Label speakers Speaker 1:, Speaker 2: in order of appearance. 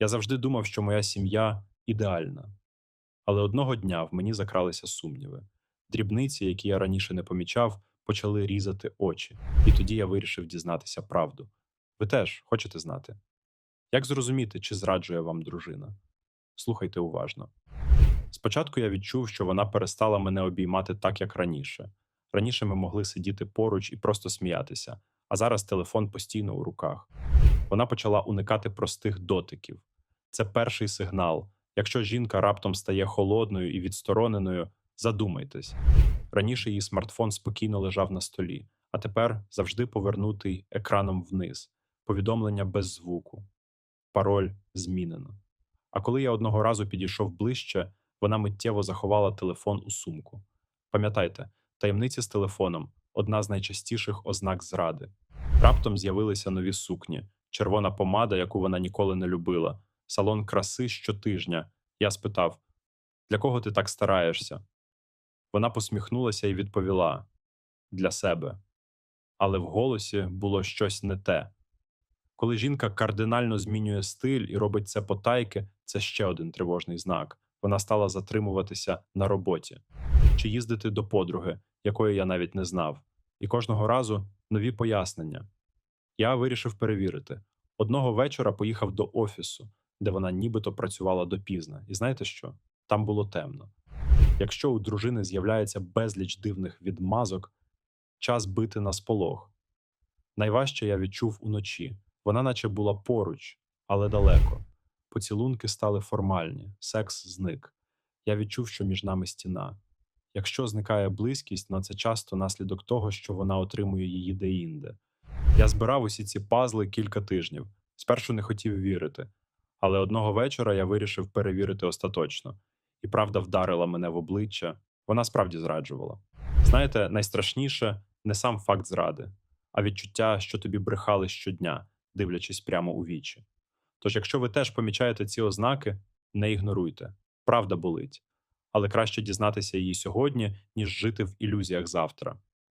Speaker 1: Я завжди думав, що моя сім'я ідеальна. Але одного дня в мені закралися сумніви. Дрібниці, які я раніше не помічав, почали різати очі, і тоді я вирішив дізнатися правду. Ви теж хочете знати? Як зрозуміти, чи зраджує вам дружина? Слухайте уважно. Спочатку я відчув, що вона перестала мене обіймати так, як раніше. Раніше ми могли сидіти поруч і просто сміятися, а зараз телефон постійно у руках. Вона почала уникати простих дотиків. Це перший сигнал. Якщо жінка раптом стає холодною і відстороненою, задумайтесь. Раніше її смартфон спокійно лежав на столі, а тепер завжди повернутий екраном вниз, повідомлення без звуку. Пароль змінено. А коли я одного разу підійшов ближче, вона миттєво заховала телефон у сумку. Пам'ятайте, таємниці з телефоном одна з найчастіших ознак зради. Раптом з'явилися нові сукні, червона помада, яку вона ніколи не любила, салон краси щотижня. Я спитав: для кого ти так стараєшся? Вона посміхнулася і відповіла: для себе. Але в голосі було щось не те. Коли жінка кардинально змінює стиль і робить це потайки, це ще один тривожний знак. Вона стала затримуватися на роботі чи їздити до подруги, якої я навіть не знав. І кожного разу нові пояснення. Я вирішив перевірити. Одного вечора поїхав до офісу, де вона нібито працювала допізна. І знаєте що? Там було темно. Якщо у дружини з'являється безліч дивних відмазок, час бити на сполох. Найважче я відчув уночі. Вона наче була поруч, але далеко. Поцілунки стали формальні, секс зник. Я відчув, що між нами стіна. Якщо зникає близькість, на це часто наслідок того, що вона отримує її деінде. Я збирав усі ці пазли кілька тижнів. Спершу не хотів вірити, але одного вечора я вирішив перевірити остаточно, і правда вдарила мене в обличчя. Вона справді зраджувала. Знаєте, найстрашніше не сам факт зради, а відчуття, що тобі брехали щодня, дивлячись прямо у вічі. Тож, якщо ви теж помічаєте ці ознаки, не ігноруйте. Правда болить, але краще дізнатися її сьогодні, ніж жити в ілюзіях завтра.